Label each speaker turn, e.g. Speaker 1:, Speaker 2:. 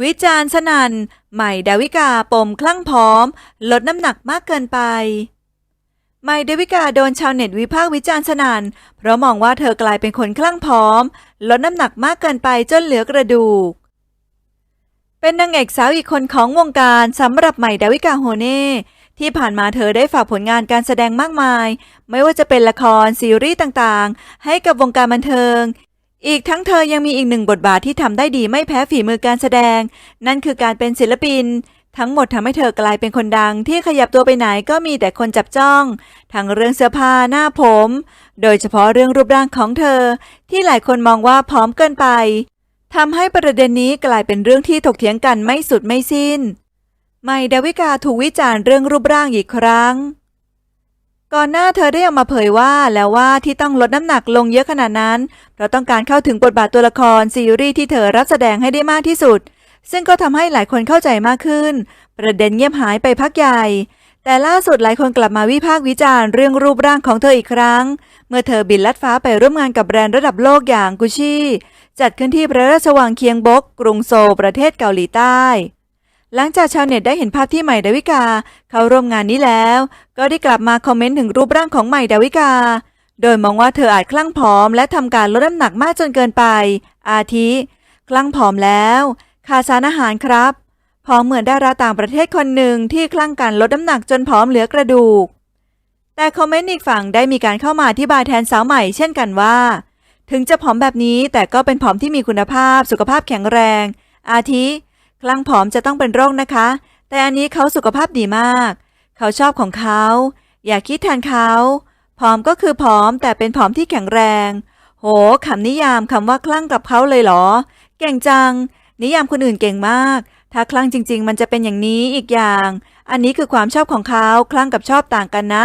Speaker 1: วิจารณ์สนันใหม่ดาวิกาปมคลั่งผอม ลดน้ำหนักมากเกินไป ใหม่ดาวิกาโดนชาวเน็ตวิพากษ์วิจารณ์สนันเพราะมองว่าเธอกลายเป็นคนคลั่งผอม ลดน้ำหนักมากเกินไปจนเหลือกระดูก เป็นนางเอกสาวอีกคนของวงการสำหรับใหม่ดาวิกาโฮเน่ที่ผ่านมาเธอได้ฝากผลงานการแสดงมากมาย ไม่ว่าจะเป็นละครซีรีส์ต่างๆ ให้กับวงการบันเทิง อีกทั้งเธอยังมีอีกหนึ่งบทบาทที่ทำได้ดีไม่แพ้ฝีมือการแสดง นั่นคือการเป็นศิลปิน ทั้งหมดทำให้เธอกลายเป็นคนดัง ที่ขยับตัวไปไหนก็มีแต่คนจับจ้อง ทั้งเรื่องเสื้อผ้าหน้าผม โดยเฉพาะเรื่องรูปร่างของเธอ ที่หลายคนมองว่าผอมเกินไปทำให้ประเด็นนี้กลายเป็นเรื่องที่ถกเถียงกันไม่สุดไม่สิ้นใหม่ดาวิกาถูกวิจารณ์เรื่องรูปร่างอีกครั้ง ก่อนหน้าเธอได้ออกมาเผยว่าแล้วว่าที่ต้องลดน้ำหนักลงเยอะขนาดนั้น เพราะต้องการเข้าถึงบทบาทตัวละครซีรีส์ที่เธอรับแสดงให้ได้มากที่สุด ซึ่งก็ทำให้หลายคนเข้าใจมากขึ้น ประเด็นเงียบหายไปพักใหญ่ แต่ล่าสุดหลายคนกลับมาวิพากษ์วิจารณ์เรื่องรูปร่างของเธออีกครั้ง เมื่อเธอบินลัดฟ้าไปร่วมงานกับแบรนด์ระดับโลกอย่างกุชชี่จัดขึ้นที่พระราชวังเคียงบก กรุงโซลประเทศเกาหลีใต้ หลังจากชาวเน็ตได้เห็นภาพที่ใหม่ดาวิกา เข้าร่วมงานนี้แล้ว ก็ได้กลับมาคอมเมนต์ถึงรูปร่างของใหม่ดาวิกา โดยมองว่าเธออาจคลั่งผอม และทำการลดน้ำหนักมากจนเกินไป อาทิ คลั่งผอมแล้วขาดสารอาหารครับผอมเหมือนดาราต่างประเทศคนหนึ่งที่คลั่งการลดน้ำหนักจนผอมเหลือกระดูก แต่คอมเมนต์อีกฝั่งได้มีการเข้ามาอธิบายแทนสาวใหม่เช่นกันว่า ถึงจะผอมแบบนี้แต่ก็เป็นผอมที่มีคุณภาพสุขภาพแข็งแรง อาทิ คลั่งผอมจะต้องเป็นโรคนะคะ แต่อันนี้เขาสุขภาพดีมาก เขาชอบของเขา อย่าคิดแทนเขาผอมก็คือผอมแต่เป็นผอมที่แข็งแรง โหคำนิยามคำว่าคลั่งกับเขาเลยเหรอ เก่งจัง นิยามคนอื่นเก่งมาก ถ้าคลั่งจริง ๆ มันจะเป็นอย่างนี้อีกอย่าง อันนี้คือความชอบของเขาคลั่งกับชอบต่างกันนะ